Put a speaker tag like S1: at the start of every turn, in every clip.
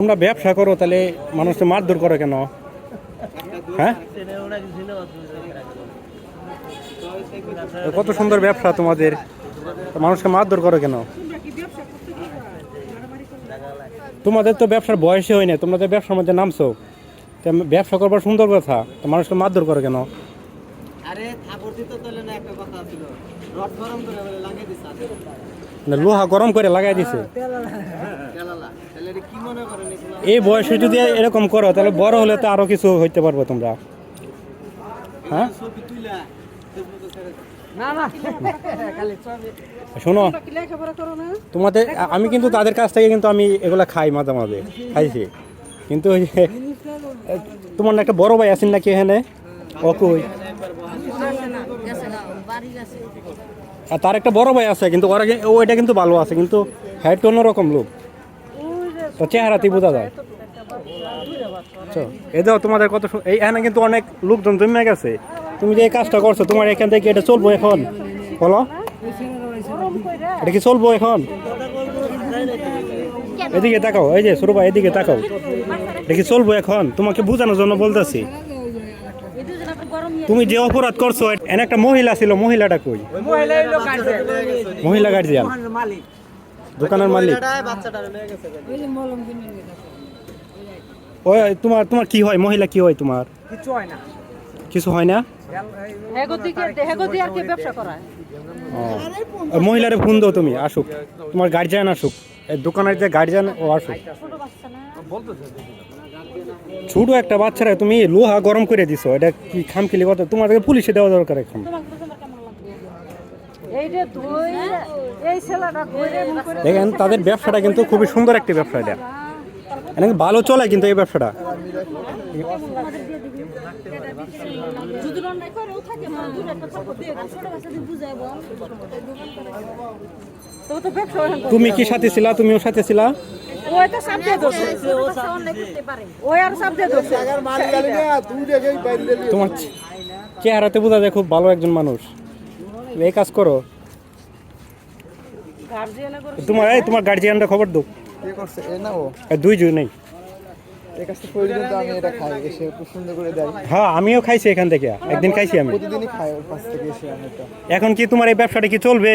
S1: তোমরা ব্যবসা করো, তাহলে মানুষকে মারধর করো কেন? হ্যাঁ? কত সুন্দর ব্যবসা তোমাদের। মানুষকে মারধর করো কেন? তোমাদের তো ব্যবসার বয়সই হয় না তোমরা তো ব্যবসার মধ্যে নামছো। ব্যবসা করবার সুন্দর কথা মানুষকে মারধর করো কেন?
S2: আরে
S1: লোহা গরম করে লাগাই দিছে।
S2: মনে এগুলো?
S1: এই বয়সে যদি এরকম করো তাহলে বড় হলে তো আরও কিছু হইতে পারব তোমরা। হ্যাঁ। শোনো তোমাদের আমি কিন্তু তাদের কাছ থেকে কিন্তু আমি এগুলা খাই মাঝে মাঝে খাইছি। কিন্তু ওই যে, এ, তোমার না একটা বড় ভাই আছেন নাকি এখানে? ও কই আর তার একটা বড় ভাই আছে, কিন্তু ওরা ওইটা কিন্তু ভালো আছে, কিন্তু হাইট অন্যরকম লোক। তো চেহারাতেই বোঝা যায় এই তোমাদের কত এই এখানে কিন্তু অনেক লোকজন জমে গেছে। তুমি যে এই কাজটা করছ, তোমার এখান থেকে এটা চলবো এখন? বলো। এটা কি চলবো এখন? এদিকে তাকাও, এই যে সরু এদিকে তাকাও। এটা কি চলবো এখন? তোমাকে বোঝানোর জন্য বলতেছি। তুমি যে অপরাধ করছ, এনে একটা মহিলা ছিল, মহিলাটা কই? মহিলা গার্জিয়ান দোকানের মালিক। ওই, তোমার তোমার কি হয়? মহিলা কি হয় তোমার?
S2: কিছু হয় না?
S1: কিছু হয় না মহিলারে ফোন দাও তুমি, আসুক। তোমার গার্জিয়ান আসুক। দোকানের যে গার্জিয়ান ও আসুক।
S3: না
S1: ছোট একটা বাচ্চারা তুমি লোহা গরম করে দিছো এটা কি খামখিলি কথা? তোমাদেরকে পুলিশে দেওয়া দরকার এখন। দেখেন তাদের ব্যবসাটা কিন্তু খুবই সুন্দর একটি ব্যবসা এটা। ভালো চলে কিন্তু এই ব্যবসাটা। তুমি কি সাথে ছিলা? তুমিও সাথে ছিলা?
S3: ওই তো সাপ দিয়ে ধরছে। ওই আর সাপ দিয়ে ধরছে।
S1: তোমার চেহারাতে বোঝা যায় খুব ভালো একজন মানুষ। এই কাজ করো। তোমার এই তোমার গার্জিয়ানটা খবর দাও।
S2: কে করছে? এ না ও
S1: নেই। হ্যাঁ আমিও খাইছি এখান থেকে। একদিন খাইছি আমি। এখন কি তোমার এই ব্যবসাটা কি চলবে?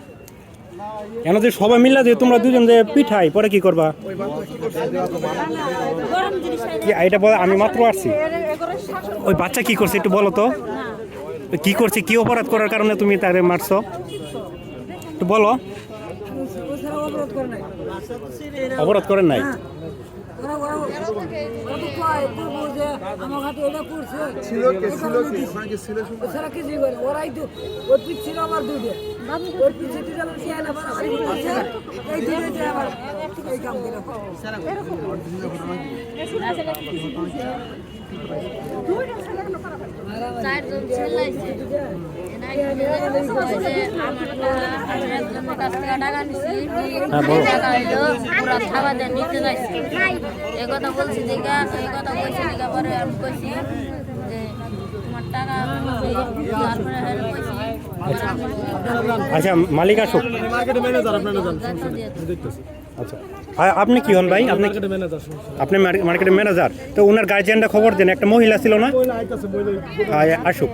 S1: কেন যে সবাই মিললা যে তোমরা দুজন যে পিঠাই, পরে কি করবা? এটা বলে আমি মাত্র আসছি। ওই বাচ্চা কি করছে একটু বলো তো। কি করছে, কি অপরাধ করার কারণে তুমি তারে মারছো? একটু বলো। অপরাধ করেন নাই।
S2: ছিল কে ছিল কি? ওখানে কি ছিল
S4: সারা কিছুই করে ওরাই তো ওর পিছ ছিল আমার দুধে। ওর পিছে দুধে আমার খেয়াল আবার আরে বলছে এই দুধে যে আমার এই কাম করে।
S5: চারজন ছেলে আছে আমার কাছ থেকে টাকা নিছি
S1: হ্যাঁ, বলো।
S5: টাকা হইল পুরা খাবার দিয়ে নিতে যাইছি এই কথা বলছি দেখা এই কথা কইছি দেখা পরে আমি কইছি যে তোমার টাকা তারপরে হেরে কইছি
S1: আচ্ছা মালিক আসুক
S5: দেখো দিয়ে দাও।
S1: আচ্ছা। আপনি কি হন ভাই? আপনি আপনি মার্কেটের ম্যানেজার তো ওনার গার্জিয়ানটা খবর দেন একটা মহিলা ছিল না? আসুক।